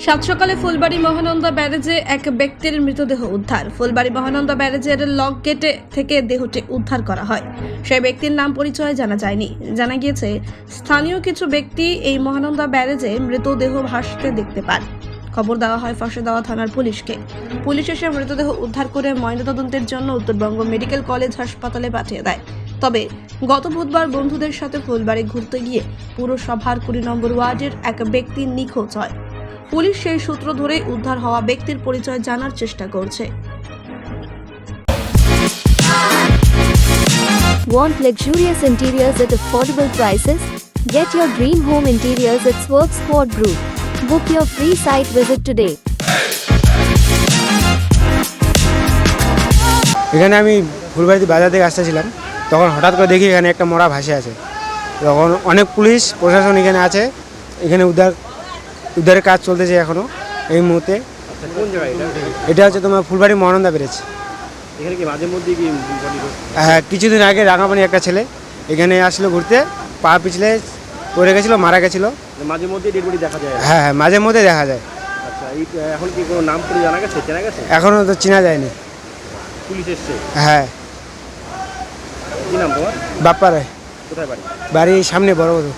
সাত সকালে ফুলবাড়ি মহানন্দা ব্যারেজে এক ব্যক্তির মৃতদেহ উদ্ধার। ফুলবাড়ি মহানন্দা ব্যারেজের লক গেটে থেকে দেহটি উদ্ধার করা হয়। সেই ব্যক্তির নাম পরিচয় জানা যায়নি। জানা গিয়েছে, স্থানীয় কিছু ব্যক্তি এই মহানন্দা ব্যারেজে মৃতদেহ ভাসতে দেখতে পান। খবর দেওয়া হয় ফাঁসে দেওয়া থানার পুলিশকে। পুলিশ এসে মৃতদেহ উদ্ধার করে ময়নাতদন্তের জন্য উত্তরবঙ্গ মেডিকেল কলেজ হাসপাতালে পাঠিয়ে দেয়। তবে গত বুধবার বন্ধুদের সাথে ফুলবাড়ি ঘুরতে গিয়ে পুরসভার কুড়ি নম্বর ওয়ার্ডের এক ব্যক্তি নিখোঁজ হয়। পুলিশ সেই সূত্র ধরে উদ্ধার হওয়া ব্যক্তির পরিচয় জানার চেষ্টা করছে Want luxurious interiors at affordable prices? Get your dream home interiors at Swerve Sport Group. Book your free site visit today. এখানে আমি ফুলবাড়িতে বাজার থেকে আসতেছিলাম তখন হঠাৎ করে দেখি এখানে একটা মরা ভাসে আছে তখন অনেক পুলিশ প্রশাসন এখানে আছে এখানে উদ্ধার উদ্ধারের কাজ চলতেছে এখনও এই মুহূর্তে। আচ্ছা এটা? হচ্ছে তোমার ফুলবাড়ি মহানন্দা বেড়েছে এখানে কি মাঝে মধ্যে কি বডি হ্যাঁ কিছুদিন আগে রাঙাপানি একটা ছেলে এখানে আসলো ঘুরতে পা পিছলে পড়ে গেছিল মারা গেছিল। মাঝে মধ্যে দেখা যায়। হ্যাঁ হ্যাঁ মাঝে মধ্যে দেখা যায়। আচ্ছা এখন কি কোনো নাম করে জানা গেছে? চেনা গেছে? এখনও তো চেনা যায়নি। পুলিশ এসছে? হ্যাঁ। কি নাম তোমার? বাপ্পারে কোথায় বাড়ি? বাড়ির সামনে বড় বড়।